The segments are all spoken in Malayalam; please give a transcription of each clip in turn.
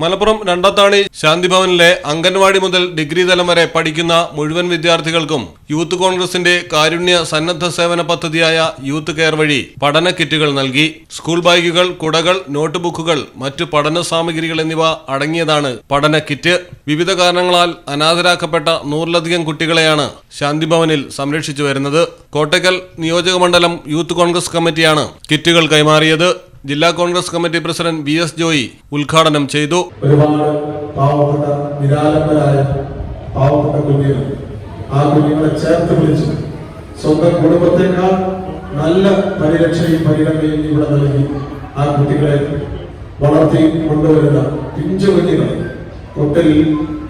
മലപ്പുറം രണ്ടത്താണി ശാന്തിഭവനിലെ അംഗൻവാടി മുതൽ ഡിഗ്രി തലം വരെ പഠിക്കുന്ന മുഴുവൻ വിദ്യാർത്ഥികൾക്കും യൂത്ത് കോൺഗ്രസിന്റെ കാരുണ്യ സന്നദ്ധ സേവന പദ്ധതിയായ യൂത്ത് കെയർ വഴി പഠന കിറ്റുകൾ നൽകി. സ്കൂൾ ബാഗുകൾ കുടകൾ നോട്ട് ബുക്കുകൾ മറ്റു പഠന സാമഗ്രികൾ എന്നിവ അടങ്ങിയതാണ് പഠന കിറ്റ്. വിവിധ കാരണങ്ങളാൽ അനാഥരാക്കപ്പെട്ട നൂറിലധികം കുട്ടികളെയാണ് ശാന്തിഭവനിൽ സംരക്ഷിച്ചു വരുന്നത്. കോട്ടയ്ക്കൽ നിയോജക മണ്ഡലം യൂത്ത് കോൺഗ്രസ് കമ്മിറ്റിയാണ് കിറ്റുകൾ കൈമാറിയത്. ജില്ലാ Congress committee president V S Joy ഉദ്ഘാടനം ചെയ്തു. ഒരുപാട് ആ കുഞ്ഞുങ്ങളെ കുടുംബത്തെക്കാൾ നല്ല പരിരക്ഷയും പരിഗണനയും ഇവിടെ നൽകി ആ കുട്ടികളെ വളർത്തി കൊണ്ടുവരുന്ന പിഞ്ചു കുഞ്ഞുങ്ങൾ തൊട്ടിൽ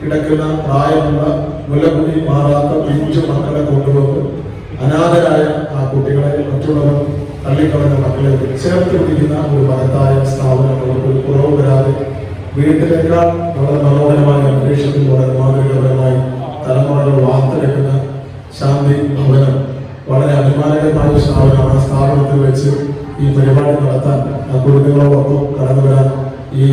കിടക്കുന്ന പ്രായമുള്ള മുലകുടി മാറാത്ത പിഞ്ചു മക്കളെ കൊണ്ടുവന്ന് അനാഥരായ ആ കുട്ടികളെ മറ്റുള്ളവർ തള്ളിക്കളഞ്ഞ മക്കളെ ചേർത്ത് പിടിക്കുന്ന ഒരു മഹത്തായ സ്ഥാപനം അവർക്ക് ഒരു കുറവ് വരാതെ വീട്ടിലേക്കാൾ വളരെ മനോഹരമായ അന്തരീക്ഷത്തിൽ വളരെ മാതൃകപരമായി തലമുറകൾ വാർത്തെടുക്കുന്ന ശാന്തി ഭവനം വളരെ അഭിമാനകരമായ സ്ഥാപനമാണ്. ആ സ്ഥാപനത്തിൽ വെച്ച് ഈ പരിപാടി നടത്താൻ ആ കുടുംബങ്ങളോടൊപ്പം കടന്നു വരാൻ ഈ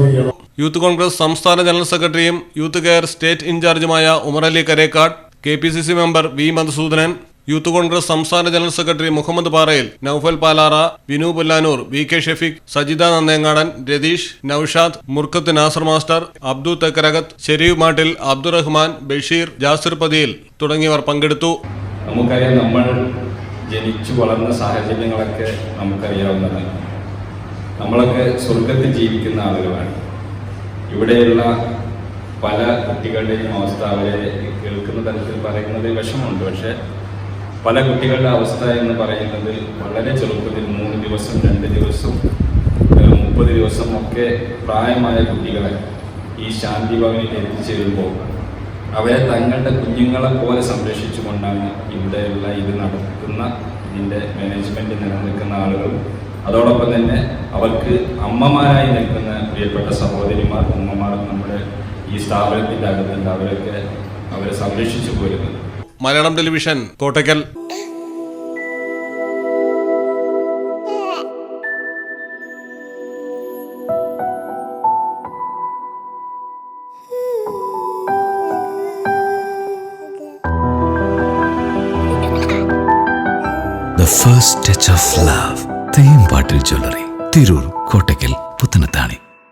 ചെയ്യണം യൂത്ത് കോൺഗ്രസ് സംസ്ഥാന ജനറൽ സെക്രട്ടറിയും youth care state ഇൻചാർജുമായ Umarali Karekkad K P C C member V Madhusoodanan youth Congress സംസ്ഥാന general secretary Muhammad Parayil Naufal Palara Vinu Pullanur V K Shefeeq Sajitha Nandengadan Ratheesh Naushad Murkkath Nasar master Abdu Thekkarakath Sherif Mattil Abdurahman Basheer Jasir Pathiyil തുടങ്ങിയവർ പങ്കെടുത്തു. നമുക്കറിയാം നമ്മൾ ജനിച്ചു വളർന്ന സാഹചര്യങ്ങളൊക്കെ നമുക്കറിയാവുന്നതാണ്. നമ്മളൊക്കെ സ്വർഗത്തിൽ ജീവിക്കുന്ന ആളുകളാണ്. ഇവിടെയുള്ള പല കുട്ടികളുടെയും അവസ്ഥ അവരെ കേൾക്കുന്ന തരത്തിൽ പറയുന്നത് വിഷമമുണ്ട്. പക്ഷേ പല കുട്ടികളുടെ അവസ്ഥ എന്ന് പറയുന്നത് വളരെ ചെറുപ്പത്തിൽ മൂന്ന് ദിവസം രണ്ട് ദിവസം മുപ്പത് ദിവസം ഒക്കെ പ്രായമായ കുട്ടികളെ ഈ ശാന്തി ഭവനിൽ എത്തിച്ചേരുമ്പോൾ അവരെ തങ്ങളുടെ കുഞ്ഞുങ്ങളെ പോലെ സംരക്ഷിച്ചുകൊണ്ടാണ് ഇവിടെയുള്ള ഇത് നടത്തുന്ന ഇതിന്റെ മാനേജ്മെന്റ് നിലനിൽക്കുന്ന ആളുകളും അതോടൊപ്പം തന്നെ അവർക്ക് അമ്മമാരായി നിൽക്കുന്ന പ്രിയപ്പെട്ട സഹോദരിമാർ അമ്മമാർ നമ്മുടെ ഈ സ്ഥാപനത്തിന്റെ അകത്തുണ്ട് അവരൊക്കെ അവരെ സംരക്ഷിച്ചു പോരുന്നത് Malayalam television Kottakkal first touch of of love. Thempattil jewellery Tirur Kottakkal Puthanathani